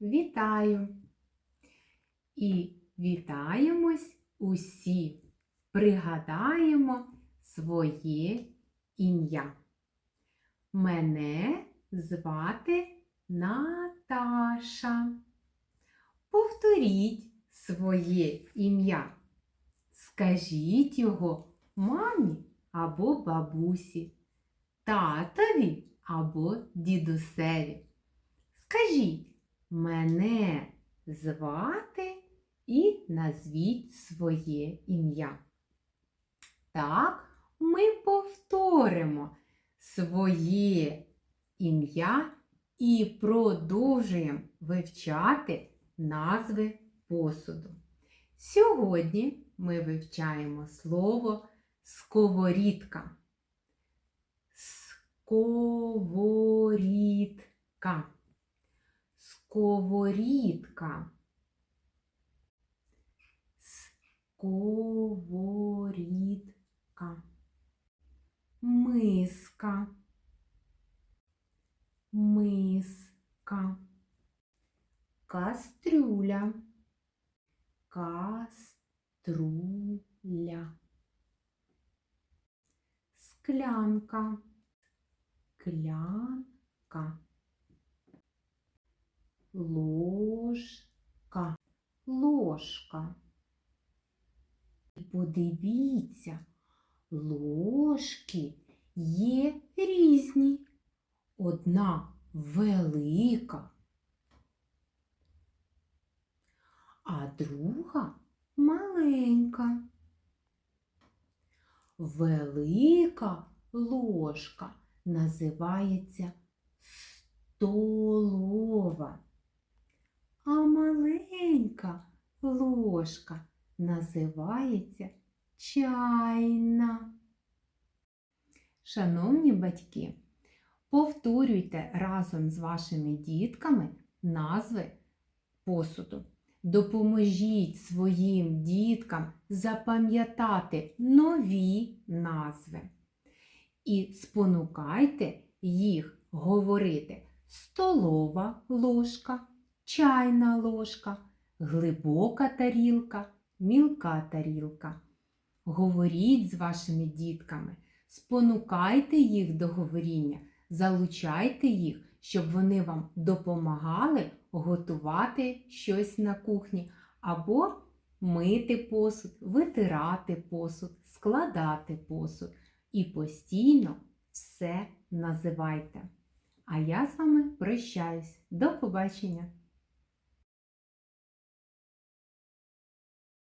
вітаю. І вітаємось усі. Пригадаємо своє ім'я. Мене звати Наташа. Повторіть своє ім'я. Скажіть його мамі або бабусі, татові або дідусеві. Скажіть, мене звати і назвіть своє ім'я. Так, ми повторимо своє ім'я і продовжуємо вивчати назви посуду. Сьогодні ми вивчаємо слово сковорідка. Сковорідка. Сковорідка. Сковорідка. Миска. Миска. Кастрюля. Каструля. Склянка. Клянка. Ложка. Ложка. І подивіться, ложки є різні. Одна велика, а друга маленька. Велика ложка називається столова, а маленька ложка називається чайна. Шановні батьки, повторюйте разом з вашими дітками назви посуду. Допоможіть своїм діткам запам'ятати нові назви. І спонукайте їх говорити столова ложка, чайна ложка, глибока тарілка, мілка тарілка. Говоріть з вашими дітками, спонукайте їх до говоріння, залучайте їх, щоб вони вам допомагали готувати щось на кухні або мити посуд, витирати посуд, складати посуд. І постійно все називайте. А я з вами прощаюсь. До побачення!